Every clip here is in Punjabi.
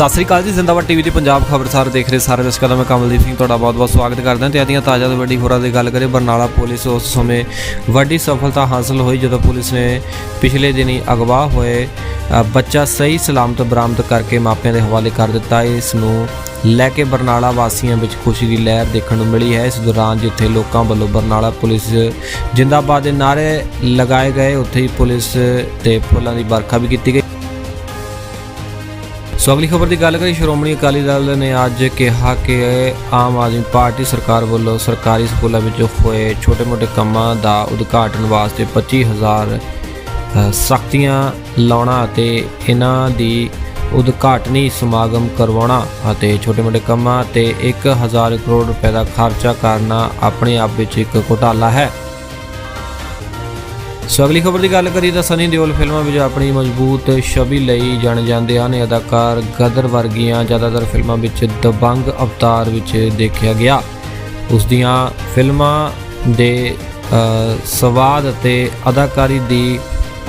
ਸਤਿ ਸ੍ਰੀ ਅਕਾਲ ਜੀ, ਜ਼ਿੰਦਾਬਾਦ ਟੀਵੀ ਦੀ ਪੰਜਾਬ ਖਬਰਸਾਰ ਦੇਖ ਰਹੇ ਸਾਰੇ ਦਰਸ਼ਕਾਂ ਦਾ ਮੈਂ ਕਮਲਦੀਪ ਸਿੰਘ, ਤੁਹਾਡਾ ਬਹੁਤ-ਬਹੁਤ ਸਵਾਗਤ ਕਰਦਾ ਹਾਂ ਤੇ ਆਦੀਆਂ ਤਾਜ਼ਾ ਤੇ ਵੱਡੀ ਖਬਰਾਂ ਦੀ ਗੱਲ ਕਰੇ ਬਰਨਾਲਾ ਪੁਲਿਸ ਉਸ ਸਮੇਂ ਵੱਡੀ ਸਫਲਤਾ ਹਾਸਲ ਹੋਈ ਜਦੋਂ ਪੁਲਿਸ ਨੇ ਪਿਛਲੇ ਦਿਨੀ ਅਗਵਾ ਹੋਏ ਬੱਚਾ ਸਹੀ, ਸਲਾਮਤ, ਬਰਾਮਦ ਕਰਕੇ ਮਾਪਿਆਂ ਦੇ ਹਵਾਲੇ ਕਰ ਦਿੱਤਾ। ਇਸ ਨੂੰ ਲੈ ਕੇ ਬਰਨਾਲਾ ਵਾਸੀਆਂ ਵਿੱਚ ਖੁਸ਼ੀ ਦੀ ਲਹਿਰ ਦੇਖਣ ਨੂੰ ਮਿਲੀ ਹੈ। ਇਸ ਦੌਰਾਨ ਜਿੱਥੇ ਲੋਕਾਂ ਵੱਲੋਂ ਬਰਨਾਲਾ ਪੁਲਿਸ ਜਿੰਦਾਬਾਦ ਦੇ ਨਾਰੇ ਲਗਾਏ ਗਏ, ਉੱਥੇ ਹੀ ਪੁਲਿਸ ਤੇ ਫੁੱਲਾਂ ਦੀ ਵਰਖਾ ਵੀ ਕੀਤੀ ਗਈ। ਸੋ ਅਗਲੀ ਖਬਰ ਦੀ ਗੱਲ ਕਰੀ ਸ਼੍ਰੋਮਣੀ ਅਕਾਲੀ ਦਲ ਨੇ ਅੱਜ ਕਿਹਾ ਕਿ ਆਮ ਆਦਮੀ ਪਾਰਟੀ ਸਰਕਾਰ ਵੱਲੋਂ ਸਰਕਾਰੀ ਸਕੂਲਾਂ ਵਿੱਚ ਹੋਏ ਛੋਟੇ-ਮੋਟੇ ਕੰਮਾਂ ਦਾ ਉਦਘਾਟਨ ਵਾਸਤੇ 25000 ਅ, ਸਖਤੀਆਂ ਲਾਉਣਾ ਅਤੇ ਇਹਨਾਂ ਦੀ ਉਦਘਾਟਨੀ ਸਮਾਗਮ ਕਰਵਾਉਣਾ ਅਤੇ ਛੋਟੇ-ਮੋਟੇ ਕੰਮਾਂ ਤੇ 1000 ਕਰੋੜ ਰੁਪਏ ਦਾ ਖਰਚਾ ਕਰਨਾ ਆਪਣੇ ਆਪ ਵਿੱਚ ਇੱਕ ਘੁਟਾਲਾ ਹੈ। ਸੋ ਅਗਲੀ ਖਬਰ ਦੀ ਗੱਲ ਕਰੀ ਤਾਂ ਸਨੀ ਦਿਓਲ ਫਿਲਮਾਂ ਵਿੱਚ ਆਪਣੀ ਮਜ਼ਬੂਤ ਛਵੀ ਲਈ ਜਾਣੇ ਜਾਂਦੇ ਹਨ। ਅਦਾਕਾਰ ਗਦਰ ਵਰਗੀਆਂ ਜ਼ਿਆਦਾਤਰ ਫਿਲਮਾਂ ਵਿੱਚ ਦਬੰਗ ਅਵਤਾਰ ਵਿੱਚ ਦੇਖਿਆ ਗਿਆ। ਉਸ ਦੀਆਂ ਫਿਲਮਾਂ ਦੇ ਸਵਾਦ ਅਤੇ ਅਦਾਕਾਰੀ ਦੀ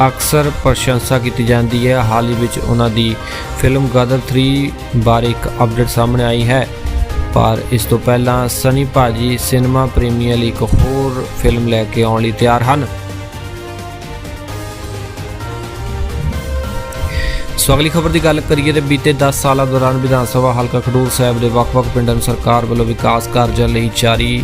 ਅਕਸਰ ਪ੍ਰਸ਼ੰਸਾ ਕੀਤੀ ਜਾਂਦੀ ਹੈ। ਹਾਲ ਹੀ ਵਿੱਚ ਉਹਨਾਂ ਦੀ ਫਿਲਮ ਗਦਰ 3 ਬਾਰੇ ਇੱਕ ਅਪਡੇਟ ਸਾਹਮਣੇ ਆਈ ਹੈ। ਪਰ ਇਸ ਤੋਂ ਪਹਿਲਾਂ ਸਨੀ ਭਾਜੀ ਸਿਨੇਮਾ ਪ੍ਰੇਮੀਆਂ ਲਈ ਇੱਕ ਹੋਰ ਫਿਲਮ ਲੈ ਕੇ ਆਉਣ ਲਈ ਤਿਆਰ ਹਨ। ਸੋ ਅਗਲੀ ਖਬਰ ਦੀ ਗੱਲ ਕਰੀਏ ਤੇ ਬੀਤੇ 10 ਸਾਲਾਂ ਦੌਰਾਨ ਵਿਧਾਨ ਸਭਾ ਹਲਕਾ ਖਡੂਰ ਸਾਹਿਬ ਦੇ ਵੱਖ-ਵੱਖ ਪਿੰਡਾਂ ਨੂੰ ਸਰਕਾਰ ਵੱਲੋਂ ਵਿਕਾਸ ਕਾਰਜਾਂ ਲਈ ਜਾਰੀ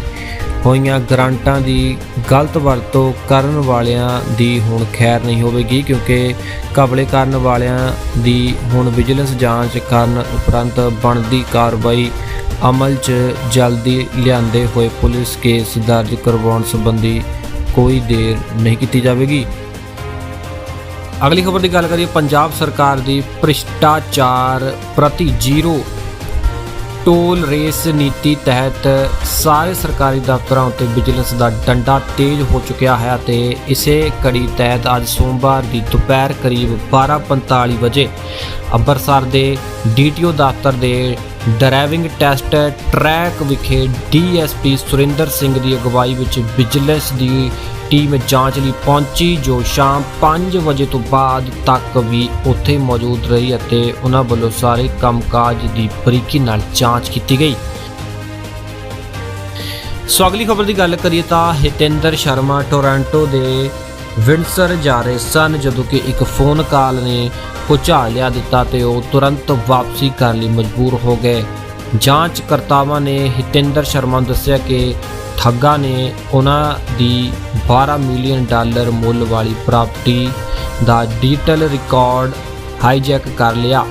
ਹੋਈਆਂ ਗ੍ਰਾਂਟਾਂ ਦੀ ਗਲਤ ਵਰਤੋਂ ਕਰਨ ਵਾਲਿਆਂ ਦੀ ਹੁਣ ਖੈਰ ਨਹੀਂ ਹੋਵੇਗੀ ਕਿਉਂਕਿ ਕਬਲੇ ਕਰਨ ਵਾਲਿਆਂ ਦੀ ਹੁਣ ਵਿਜੀਲੈਂਸ ਜਾਂਚ ਕਰਨ ਉਪਰੰਤ ਬਣਦੀ ਕਾਰਵਾਈ ਅਮਲ 'ਚ ਜਲਦੀ ਲਿਆਂਦੇ ਹੋਏ ਪੁਲਿਸ ਕੇਸ ਦਰਜ ਕਰਵਾਉਣ ਸੰਬੰਧੀ ਕੋਈ ਦੇਰ ਨਹੀਂ ਕੀਤੀ ਜਾਵੇਗੀ। ਅਗਲੀ ਖਬਰ ਦੀ ਗੱਲ ਕਰੀਏ, ਪੰਜਾਬ ਸਰਕਾਰ ਦੀ ਭ੍ਰਿਸ਼ਟਾਚਾਰ ਪ੍ਰਤੀ ਜ਼ੀਰੋ ਟੋਲ ਰੇਸ ਨੀਤੀ ਤਹਿਤ ਸਾਰੇ ਸਰਕਾਰੀ ਦਫ਼ਤਰਾਂ ਉੱਤੇ ਵਿਜੀਲੈਂਸ ਦਾ ਡੰਡਾ ਤੇਜ਼ ਹੋ ਚੁੱਕਿਆ ਹੈ ਅਤੇ ਇਸੇ ਕੜੀ ਤਹਿਤ ਅੱਜ ਸੋਮਵਾਰ ਦੀ ਦੁਪਹਿਰ ਕਰੀਬ 12:45 ਵਜੇ ਅੰਮ੍ਰਿਤਸਰ ਦੇ ਡੀਟੀਓ ਦਫ਼ਤਰ ਦੇ ਡਰਾਈਵਿੰਗ ਟੈਸਟ ਟਰੈਕ ਵਿਖੇ ਡੀਐਸਪੀ ਸੁਰਿੰਦਰ ਸਿੰਘ ਦੀ ਅਗਵਾਈ ਵਿੱਚ ਵਿਜੀਲੈਂਸ ਦੀ ਟੀਮ ਜਾਂਚ ਲਈ ਪਹੁੰਚੀ, ਜੋ ਸ਼ਾਮ 5 ਵਜੇ ਤੋਂ ਬਾਅਦ ਤੱਕ ਵੀ ਉੱਥੇ ਮੌਜੂਦ ਰਹੀ ਅਤੇ ਉਹਨਾਂ ਵੱਲੋਂ ਸਾਰੇ ਕੰਮਕਾਜ ਦੀ ਬਰੀਕੀ ਨਾਲ ਜਾਂਚ ਕੀਤੀ ਗਈ। ਸੋ ਅਗਲੀ ਖਬਰ ਦੀ ਗੱਲ ਕਰੀਏ ਤਾਂ ਹਿਤੇਂਦਰ ਸ਼ਰਮਾ ਟੋਰਾਂਟੋ ਦੇ ਵਿੰਡਸਰ ਜਾ ਰਹੇ ਸਨ ਜਦੋਂ ਕਿ ਇੱਕ ਫੋਨ ਕਾਲ ਨੇ ਭੁਚਾਲ ਲਿਆ ਦਿੱਤਾ ਤੇ ਉਹ ਤੁਰੰਤ ਵਾਪਸੀ ਕਰਨ ਲਈ ਮਜਬੂਰ ਹੋ ਗਏ। ਜਾਂਚ ਕਰਤਾਵਾਂ ਨੇ ਹਿਤੇਂਦਰ ਸ਼ਰਮਾ ਨੂੰ ਦੱਸਿਆ ਕਿ ਠੱਗਾ ਨੇ ਉਹਨਾਂ ਦੀ 12 ਮਿਲੀਅਨ ਡਾਲਰ ਮੁੱਲ ਵਾਲੀ ਪ੍ਰਾਪਰਟੀ ਦਾ ਡਿਜੀਟਲ ਰਿਕਾਰਡ ਹਾਈਜੈਕ ਕਰ ਲਿਆ।